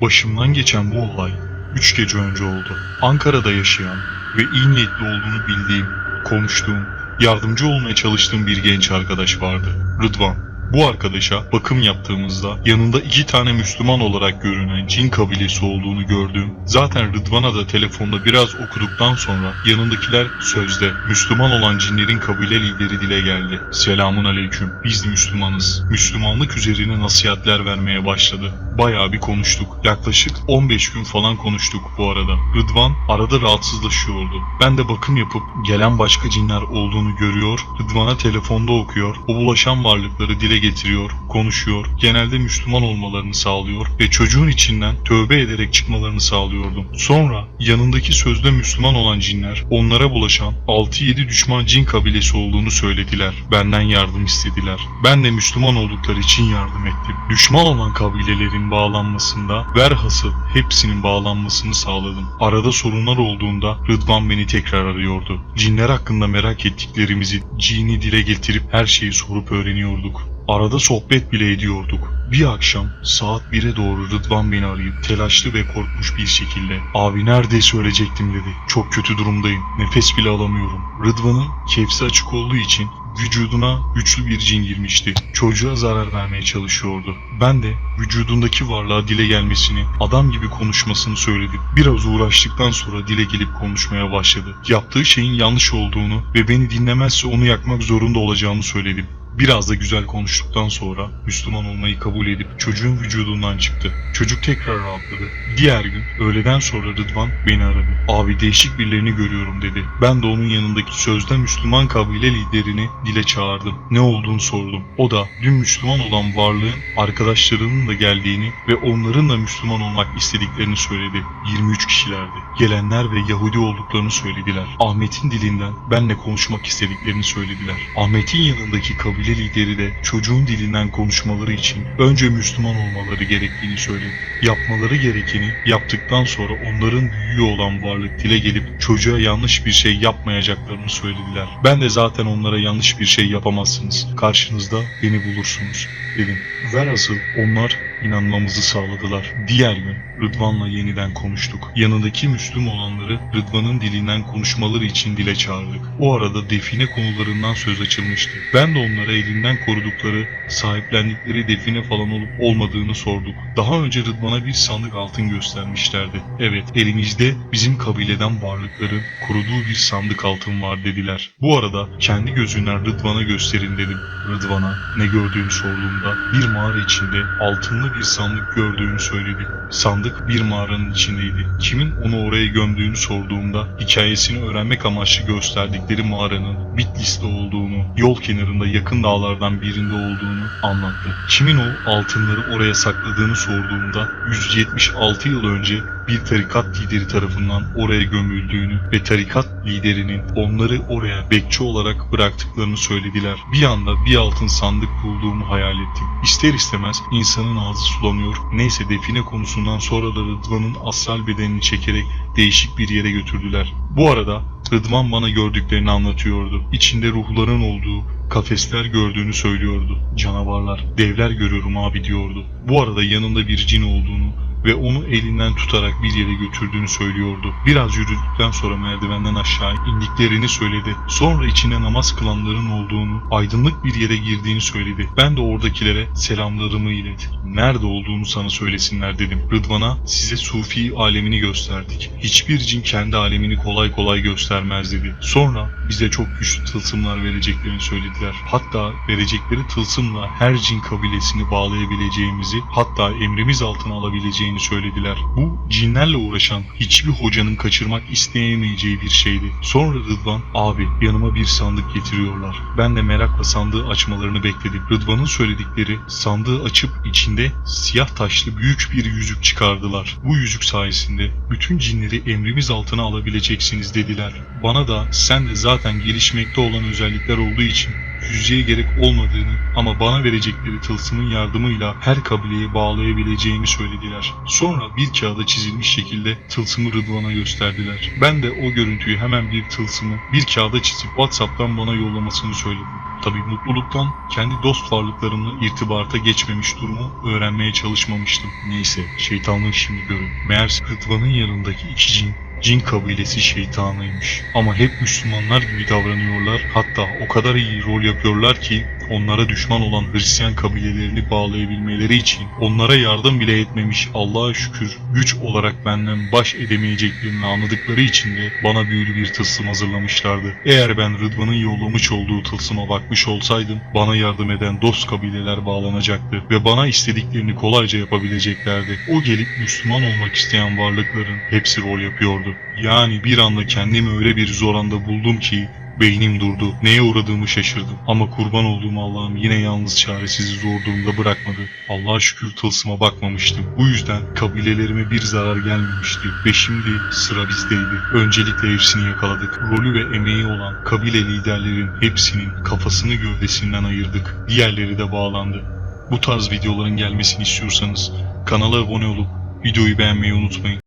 Başımdan geçen bu olay 3 gece önce oldu. Ankara'da yaşayan ve iyi niyetli olduğunu bildiğim, konuştuğum, yardımcı olmaya çalıştığım bir genç arkadaş vardı. Rıdvan. Bu arkadaşa bakım yaptığımızda yanında iki tane Müslüman olarak görünen cin kabilesi olduğunu gördüm. Zaten Rıdvan'a da telefonda biraz okuduktan sonra yanındakiler sözde Müslüman olan cinlerin kabile lideri dile geldi. Selamun aleyküm. Biz Müslümanız. Müslümanlık üzerine nasihatler vermeye başladı. Bayağı bir konuştuk. Yaklaşık 15 gün falan konuştuk bu arada. Rıdvan arada rahatsızlaşıyordu. Ben de bakım yapıp gelen başka cinler olduğunu görüyor. Rıdvan'a telefonda okuyor. O bulaşan varlıkları dile getiriyor, konuşuyor. Genelde Müslüman olmalarını sağlıyor ve çocuğun içinden tövbe ederek çıkmalarını sağlıyordum. Sonra yanındaki sözde Müslüman olan cinler onlara bulaşan 6-7 düşman cin kabilesi olduğunu söylediler. Benden yardım istediler. Ben de Müslüman oldukları için yardım ettim. Düşman olan kabilelerin bağlanmasında verhasıl hepsinin bağlanmasını sağladım. Arada sorunlar olduğunda Rıdvan beni tekrar arıyordu. Cinler hakkında merak ettiklerimizi cini dile getirip her şeyi sorup öğreniyorduk. Arada sohbet bile ediyorduk. Bir akşam saat 1'e doğru Rıdvan beni arayıp telaşlı ve korkmuş bir şekilde ''Abi neredeyse ölecektim'' dedi. ''Çok kötü durumdayım. Nefes bile alamıyorum.'' Rıdvan'ın kefsi açık olduğu için vücuduna güçlü bir cin girmişti. Çocuğa zarar vermeye çalışıyordu. Ben de vücudundaki varlığa dile gelmesini, adam gibi konuşmasını söyledim. Biraz uğraştıktan sonra dile gelip konuşmaya başladı. Yaptığı şeyin yanlış olduğunu ve beni dinlemezse onu yakmak zorunda olacağımı söyledim. Biraz da güzel konuştuktan sonra Müslüman olmayı kabul edip çocuğun vücudundan çıktı. Çocuk tekrar rahatladı. Diğer gün öğleden sonra Rıdvan beni aradı. Abi değişik birilerini görüyorum dedi. Ben de onun yanındaki sözde Müslüman kabile liderini dile çağırdım. Ne olduğunu sordum. O da dün Müslüman olan varlığın arkadaşlarının da geldiğini ve onların da Müslüman olmak istediklerini söyledi. 23 kişilerdi. Gelenler ve Yahudi olduklarını söylediler. Ahmet'in dilinden benle konuşmak istediklerini söylediler. Ahmet'in yanındaki kabile lideri de çocuğun dilinden konuşmaları için önce Müslüman olmaları gerektiğini söyledi. Yapmaları gerekeni yaptıktan sonra onların büyüğü olan varlık dile gelip çocuğa yanlış bir şey yapmayacaklarını söylediler. Ben de zaten onlara yanlış bir şey yapamazsınız. Karşınızda beni bulursunuz dedim. Velhasıl onlar inanmamızı sağladılar. Diğer gün Rıdvan'la yeniden konuştuk. Yanındaki Müslüm olanları Rıdvan'ın dilinden konuşmaları için dile çağırdık. O arada define konularından söz açılmıştı. Ben de onlara elinden korudukları, sahiplendikleri define falan olup olmadığını sorduk. Daha önce Rıdvan'a bir sandık altın göstermişlerdi. Evet, elimizde bizim kabileden varlıkların koruduğu bir sandık altın var dediler. Bu arada kendi gözünden Rıdvan'a gösterin dedim. Rıdvan'a ne gördüğünü sorduğumda bir mağara içinde altınlı bir sandık gördüğünü söyledi. Sandık bir mağaranın içindeydi. Kimin onu oraya gömdüğünü sorduğumda hikayesini öğrenmek amaçlı gösterdikleri mağaranın Bitlis'te olduğunu, yol kenarında yakın dağlardan birinde olduğunu anlattı. Kimin o altınları oraya sakladığını sorduğumda 176 yıl önce bir tarikat lideri tarafından oraya gömüldüğünü ve tarikat liderinin onları oraya bekçi olarak bıraktıklarını söylediler. Bir anda bir altın sandık bulduğumu hayal ettim. İster istemez insanın ağzı sulanıyor. Neyse define konusundan sonra da Rıdvan'ın astral bedenini çekerek değişik bir yere götürdüler. Bu arada Rıdvan bana gördüklerini anlatıyordu. İçinde ruhların olduğu, kafesler gördüğünü söylüyordu. Canavarlar, devler görüyorum abi diyordu. Bu arada yanında bir cin olduğunu ve onu elinden tutarak bir yere götürdüğünü söylüyordu. Biraz yürüdükten sonra merdivenden aşağı indiklerini söyledi. Sonra içine namaz kılanların olduğunu, aydınlık bir yere girdiğini söyledi. Ben de oradakilere selamlarımı ilet. Nerede olduğunu sana söylesinler dedim. Rıdvan'a size sufi alemini gösterdik. Hiçbir cin kendi alemini kolay kolay göstermez dedi. Sonra bize çok güçlü tılsımlar vereceklerini söylediler. Hatta verecekleri tılsımla her cin kabilesini bağlayabileceğimizi, hatta emrimiz altına alabileceğini söylediler. Bu cinlerle uğraşan hiçbir hocanın kaçırmak isteyemeyeceği bir şeydi. Sonra Rıdvan, abi yanıma bir sandık getiriyorlar. Ben de merakla sandığı açmalarını bekledim. Rıdvan'ın söyledikleri sandığı açıp içinde siyah taşlı büyük bir yüzük çıkardılar. Bu yüzük sayesinde bütün cinleri emrimiz altına alabileceksiniz dediler. Bana da sen de zaten gelişmekte olan özellikler olduğu için yüzeye gerek olmadığını ama bana verecekleri tılsımın yardımıyla her kabileyi bağlayabileceğimi söylediler. Sonra bir kağıda çizilmiş şekilde tılsımı Rıdvan'a gösterdiler. Ben de o görüntüyü hemen bir tılsımı bir kağıda çizip Whatsapp'tan bana yollamasını söyledim. Tabii mutluluktan kendi dost varlıklarımla irtibata geçmemiş durumu öğrenmeye çalışmamıştım. Neyse şeytanlığı şimdi görün. Meğerse Rıdvan'ın yanındaki iki cin Cin kabilesi şeytanıymış. Ama hep Müslümanlar gibi davranıyorlar. Hatta o kadar iyi rol yapıyorlar ki onlara düşman olan Hristiyan kabilelerini bağlayabilmeleri için onlara yardım bile etmemiş Allah'a şükür güç olarak benden baş edemeyeceklerini anladıkları için de bana büyülü bir tılsım hazırlamışlardı. Eğer ben Rıdvan'ın yollamış olduğu tılsıma bakmış olsaydım bana yardım eden dost kabileler bağlanacaktı ve bana istediklerini kolayca yapabileceklerdi. O gelip Müslüman olmak isteyen varlıkların hepsi rol yapıyordu. Yani bir anda kendimi öyle bir zor anda buldum ki Beynim durdu. Neye uğradığımı şaşırdım. Ama kurban olduğum Allah'ım yine yalnız çaresizi zor durumda bırakmadı. Allah'a şükür tılsıma bakmamıştım. Bu yüzden kabilelerime bir zarar gelmemişti. Ve şimdi sıra bizdeydi. Öncelikle hepsini yakaladık. Rolü ve emeği olan kabile liderlerin hepsinin kafasını gövdesinden ayırdık. Diğerleri de bağlandı. Bu tarz videoların gelmesini istiyorsanız kanala abone olup videoyu beğenmeyi unutmayın.